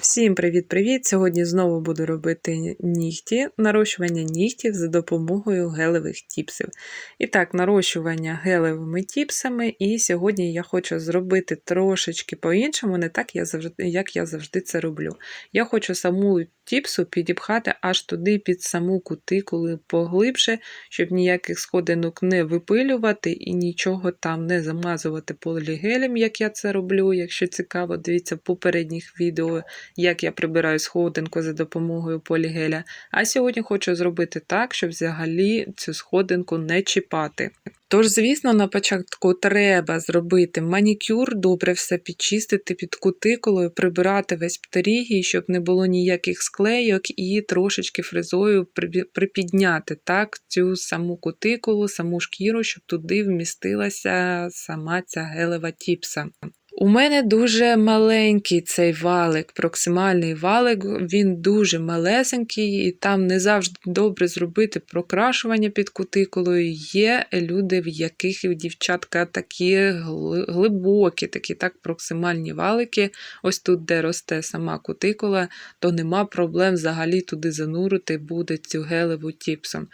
Всім привіт-привіт! Сьогодні знову буду робити нігті, нарощування нігтів за допомогою гелевих тіпсів. І так, нарощування гелевими тіпсами, і сьогодні я хочу зробити трошечки по-іншому, не так, як я завжди це роблю. Я хочу саму тіпсу підіпхати аж туди під саму кутикулу поглибше, щоб ніяких сходинок не випилювати і нічого там не замазувати полігелем, як я це роблю. Якщо цікаво, дивіться в попередніх відео як я прибираю сходинку за допомогою полігеля. А сьогодні хочу зробити так, щоб взагалі цю сходинку не чіпати. Тож, звісно, на початку треба зробити манікюр, добре все підчистити під кутикулою, прибирати весь птерігій, щоб не було ніяких склейок, і трошечки фрезою припідняти так, цю саму кутикулу, саму шкіру, щоб туди вмістилася сама ця гелева тіпса. У мене дуже маленький цей валик, проксимальний валик, він дуже малесенький, і там не завжди добре зробити прокрашування під кутикулою. Є люди, в яких дівчатка такі глибокі, такі так проксимальні валики. Ось тут, де росте сама кутикула, то нема проблем взагалі туди занурити буде цю гелеву тіпсом.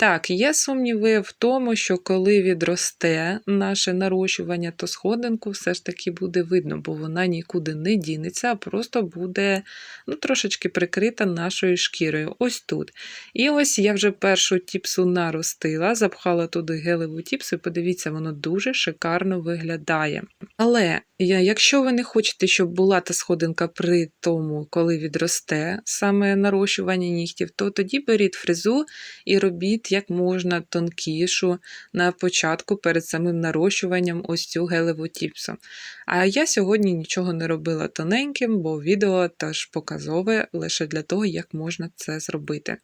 Так, є сумніви в тому, що коли відросте наше нарощування, то сходинку все ж таки буде видно, бо вона нікуди не дінеться, а просто буде ну, трошечки прикрита нашою шкірою. Ось тут. І ось я вже першу тіпсу наростила, запхала туди гелеву тіпсу, і подивіться, воно дуже шикарно виглядає. Але якщо ви не хочете, щоб була та сходинка при тому, коли відросте саме нарощування нігтів, то тоді беріть фрезу і робіть як можна тонкішу на початку перед самим нарощуванням ось цю гелеву тіпсу. А я сьогодні нічого не робила тоненьким, бо відео теж показове лише для того, як можна це зробити.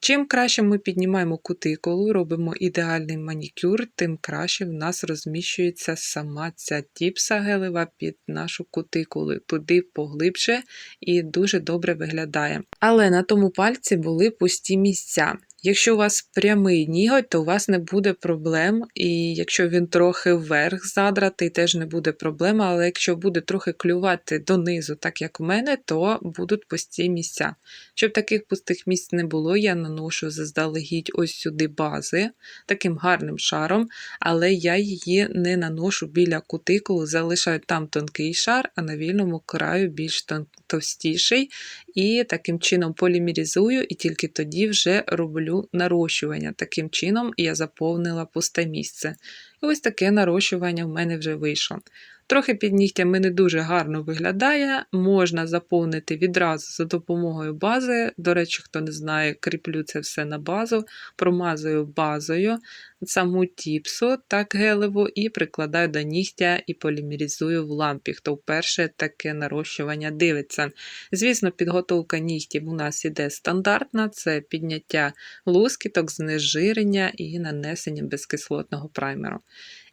Чим краще ми піднімаємо кутикулу, робимо ідеальний манікюр, тим краще в нас розміщується сама ця тіпса гелева під нашу кутикулу, туди поглибше і дуже добре виглядає. Але на тому пальці були пусті місця. Якщо у вас прямий ніготь, то у вас не буде проблем, і якщо він трохи вверх задратий, теж не буде проблем, але якщо буде трохи клювати донизу, так як у мене, то будуть пусті місця. Щоб таких пустих місць не було, я наношу заздалегідь ось сюди бази таким гарним шаром, але я її не наношу біля кутикулу, залишаю там тонкий шар, а на вільному краю більш товстіший, і таким чином полімерізую, і тільки тоді вже роблю нарощування. Таким чином я заповнила пусте місце. І ось таке нарощування в мене вже вийшло. Трохи під не дуже гарно виглядає, можна заповнити відразу за допомогою бази. До речі, хто не знає, кріплю це все на базу, промазую базою саму тіпсу, так гелеву, і прикладаю до нігтя і полімерізую в лампі, хто вперше таке нарощування дивиться. Звісно, підготовка нігтів у нас іде стандартна: це підняття лускіток, знежирення і нанесення безкислотного праймеру.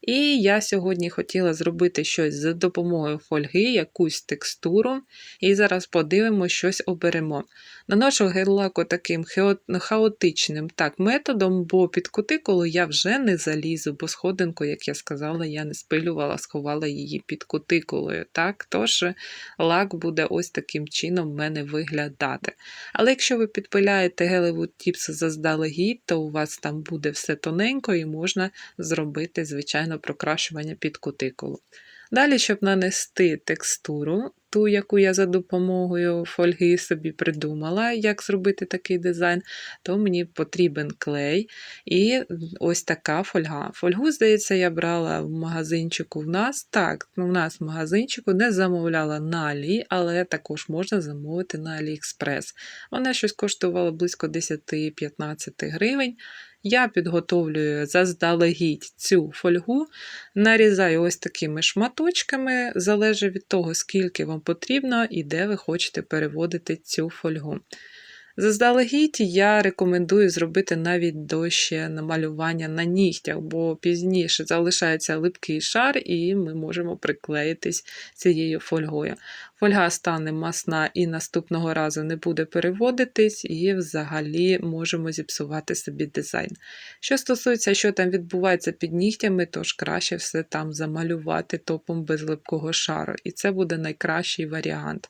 І я сьогодні хотіла зробити щось за допомогою фольги, якусь текстуру. І зараз подивимося, щось оберемо. Наношу гель-лаку таким хаотичним так, методом, бо під кутикулу я вже не залізу, бо сходинку, як я сказала, я не спилювала, сховала її під кутикулою. Так? Тож лак буде ось таким чином в мене виглядати. Але якщо ви підпиляєте гелеву тіпсу заздалегідь, то у вас там буде все тоненько і можна зробити, звичайно, прокрашування під кутикулу. Далі, щоб нанести текстуру, ту, яку я за допомогою фольги собі придумала, як зробити такий дизайн, то мені потрібен клей і ось така фольга. Фольгу, здається, я брала в магазинчику в нас. Так, у нас в магазинчику не замовляла на Алі, але також можна замовити на Аліекспрес. Вона щось коштувала близько 10-15 гривень. Я підготовлюю заздалегідь цю фольгу, нарізаю ось такими шматочками, залежить від того, скільки вам потрібно і де ви хочете переводити цю фольгу. Заздалегідь я рекомендую зробити навіть дощі намалювання на нігтях, бо пізніше залишається липкий шар, і ми можемо приклеїтись цією фольгою. Фольга стане масна і наступного разу не буде переводитись, і взагалі можемо зіпсувати собі дизайн. Що стосується, що там відбувається під нігтями, то ж краще все там замалювати топом без липкого шару, і це буде найкращий варіант.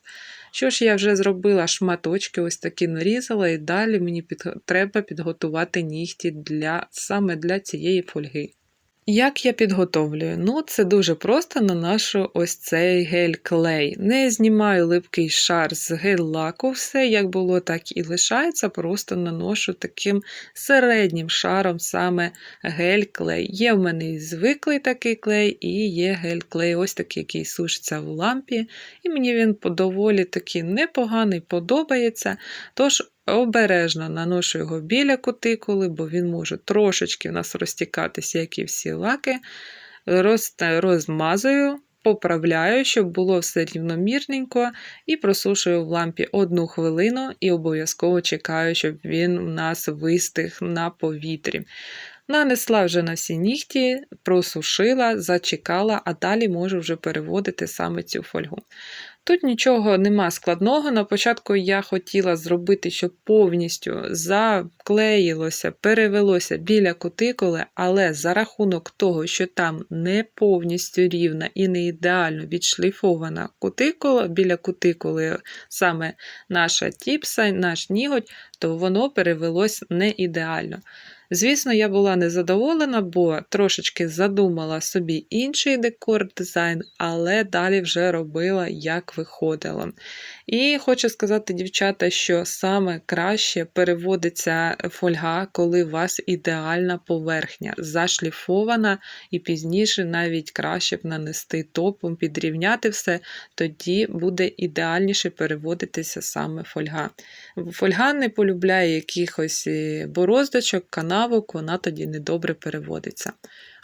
Що ж, я вже зробила шматочки, ось такі нарізала, і далі мені під... треба підготувати нігті для... саме для цієї фольги. Як я підготовлюю? Ну, це дуже просто наношу ось цей гель-клей. Не знімаю липкий шар з гель-лаку, все як було, так і лишається, просто наношу таким середнім шаром саме гель-клей. Є в мене звиклий такий клей, і є гель-клей, ось такий, який сушиться в лампі. І мені він доволі таки непоганий, подобається. Тож Обережно наношу його біля кутикули, бо він може трошечки в нас розтікатися, як і всі лаки. Роз, розмазую, поправляю, щоб було все рівномірненько, і просушую в лампі одну хвилину і обов'язково чекаю, щоб він у нас вистиг на повітрі. Нанесла вже на всі нігті, просушила, зачекала, а далі можу вже переводити саме цю фольгу. Тут нічого нема складного. На початку я хотіла зробити, щоб повністю заклеїлося, перевелося біля кутикули, але за рахунок того, що там не повністю рівна і не ідеально відшліфована кутикула біля кутикули, саме наша тіпса, наш ніготь, то воно перевелось не ідеально. Звісно, я була незадоволена, бо трошечки задумала собі інший декор-дизайн, але далі вже робила, як виходило. І хочу сказати, дівчата, що саме краще переводиться фольга, коли у вас ідеальна поверхня, зашліфована, і пізніше навіть краще б нанести топом, підрівняти все, тоді буде ідеальніше переводитися саме фольга. Фольга не полюбляє якихось е, бороздочок, канавок, вона тоді недобре переводиться.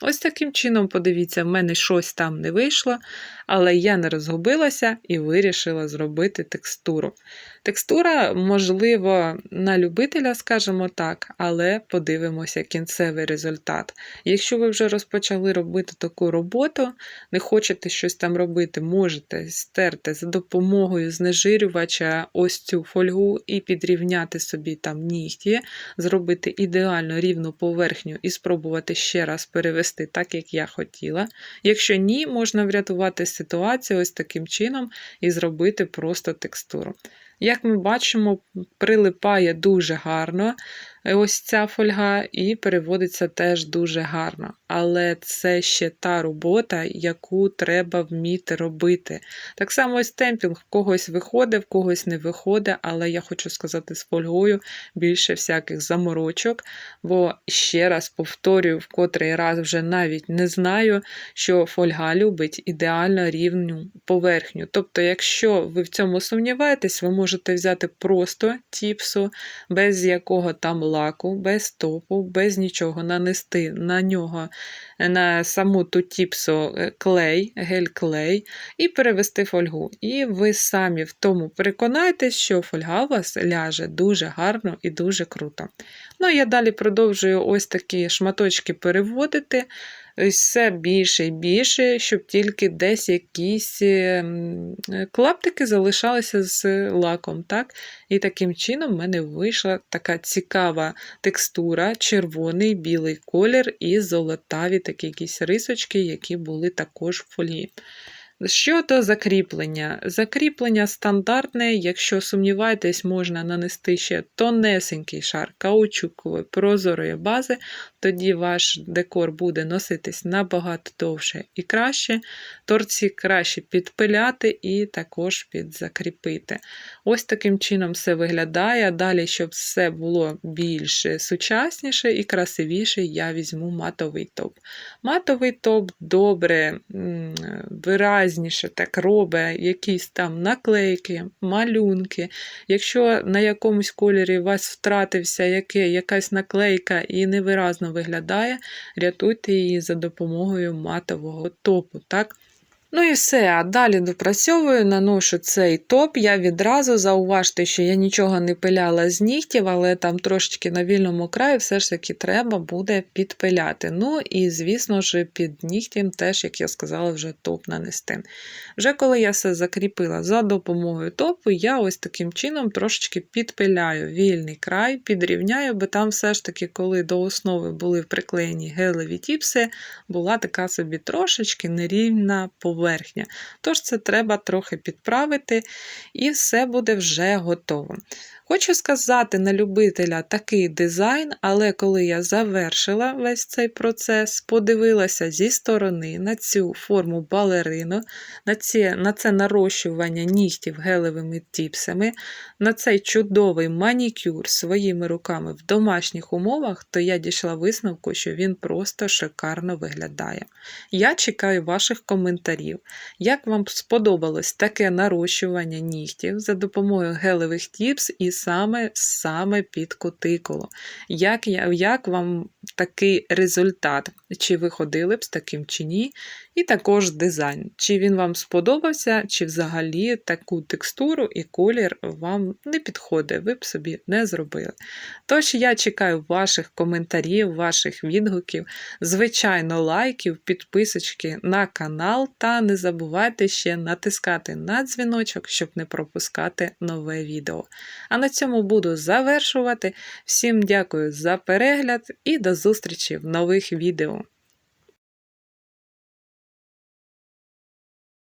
Ось таким чином, подивіться, в мене щось там не вийшло, але я не розгубилася і вирішила зробити текстуру. Текстура, можливо, на любителя, скажімо так, але подивимося кінцевий результат. Якщо ви вже розпочали робити таку роботу, не хочете щось там робити, можете стерти за допомогою знежирювача ось цю фольгу і підрівняти собі там нігті, зробити ідеально рівну поверхню і спробувати ще раз перевести так, як я хотіла. Якщо ні, можна врятувати ситуацію ось таким чином і зробити просто текстуру. Як ми бачимо, прилипає дуже гарно ось ця фольга, і переводиться теж дуже гарно. Але це ще та робота, яку треба вміти робити. Так само ось темпінг в когось виходить, в когось не виходить, але я хочу сказати з фольгою більше всяких заморочок, бо ще раз повторюю, в котрий раз вже навіть не знаю, що фольга любить ідеально рівну поверхню. Тобто, якщо ви в цьому сумніваєтесь, ви можете взяти просто тіпсу, без якого там лаку, без топу, без нічого нанести на нього, на саму ту тіпсу е, клей, гель-клей, і перевести фольгу. І ви самі в тому переконайтесь, що фольга у вас ляже дуже гарно і дуже круто. Ну, я далі продовжую ось такі шматочки переводити все більше і більше, щоб тільки десь якісь ем, клаптики залишалися з лаком. так? І таким чином в мене вийшла така цікава текстура, червоний білий колір і золотаві такі якісь рисочки, які були також в фольгі. Щодо закріплення. Закріплення стандартне, якщо сумніваєтесь, можна нанести ще тонесенький шар каучукової прозорої бази, тоді ваш декор буде носитись набагато довше і краще. Торці краще підпиляти і також підзакріпити. Ось таким чином все виглядає. Далі, щоб все було більш сучасніше і красивіше, я візьму матовий топ. Матовий топ добре виразніше так робить якісь там наклейки, малюнки. Якщо на якомусь кольорі у вас втратився яке, якась наклейка і невиразно виглядає, рятуйте її за допомогою матового топу. так? Ну і все, а далі допрацьовую, наношу цей топ. Я відразу зауважте, що я нічого не пиляла з нігтів, але там трошечки на вільному краї все ж таки треба буде підпиляти. Ну і, звісно ж, під нігтем теж, як я сказала, вже топ нанести. Вже коли я все закріпила за допомогою топу, я ось таким чином трошечки підпиляю вільний край, підрівняю, бо там все ж таки, коли до основи були приклеєні гелеві тіпси, була така собі трошечки нерівна поверхня. Тож це треба трохи підправити, і все буде вже готово. Хочу сказати на любителя такий дизайн, але коли я завершила весь цей процес, подивилася зі сторони на цю форму балерину, на це, на це нарощування нігтів гелевими тіпсами, на цей чудовий манікюр своїми руками в домашніх умовах, то я дійшла висновку, що він просто шикарно виглядає. Я чекаю ваших коментарів, як вам сподобалось таке нарощування нігтів за допомогою гелевих тіпс і саме саме під кутикулу. Як, як вам такий результат? Чи ви ходили б з таким чи ні? І також дизайн. Чи він вам сподобався, чи взагалі таку текстуру і колір вам не підходить, ви б собі не зробили. Тож я чекаю ваших коментарів, ваших відгуків, звичайно, лайків, підписочки на канал та не забувайте ще натискати на дзвіночок, щоб не пропускати нове відео. А на цьому буду завершувати. Всім дякую за перегляд і до зустрічі в нових відео.